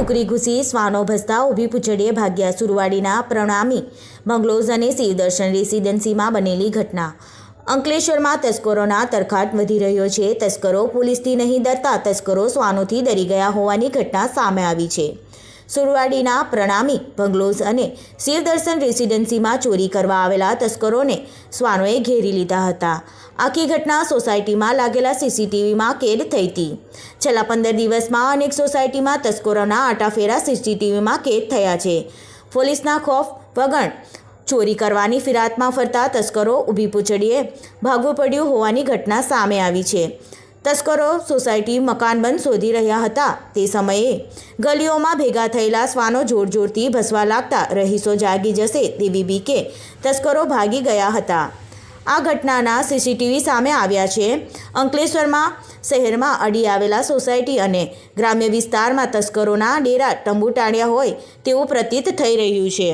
ટુકડી ઘૂસી શ્વાનો ભસતા ઊભી પૂંછડીએ ભાગ્યા સુરવાડીના પ્રણામી. બંગલોઝ અને શિવદર્શન રેસિડેન્સીમાં બનેલી ઘટના. અંકલેશ્વરમાં તસ્કરોના તરખાટ વધી રહ્યો છે. તસ્કરો પોલીસથી નહીં ડરતા. તસ્કરો શ્વાનોથી ડરી ગયા હોવાની ઘટના સામે આવી છે. સુરવાડીના પ્રણામી બંગલોઝ અને શિવદર્શન રેસિડેન્સીમાં ચોરી કરવા આવેલા તસ્કરોને શ્વાનોએ ઘેરી લીધા હતા. આખી ઘટના સોસાયટીમાં લાગેલા સીસીટીવીમાં કેદ થઈ હતી. છેલ્લા પંદર દિવસમાં અનેક સોસાયટીમાં તસ્કરોના આટાફેરા સીસીટીવીમાં કેદ થયા છે. પોલીસના ખોફ વગણ ચોરી કરવાની ફિરાતમાં ફરતા તસ્કરો ઊભી પૂછડીએ ભાગવું પડ્યું હોવાની ઘટના સામે આવી છે. તસ્કરો સોસાયટી મકાન બંધ શોધી રહ્યા હતા તે સમયે ગલીઓમાં ભેગા થયેલા શ્વાનો જોરજોરથી ભસવા લાગતા રહીશો જાગી જશે તેવી બીકે તસ્કરો ભાગી ગયા હતા. આ ઘટનાના સીસીટીવી સામે આવ્યા છે. અંકલેશ્વરમાં શહેરમાં અડી આવેલા સોસાયટી અને ગ્રામ્ય વિસ્તારમાં તસ્કરોના ડેરા તંબુ ટાણ્યા હોય તેવું પ્રતીત થઈ રહ્યું છે.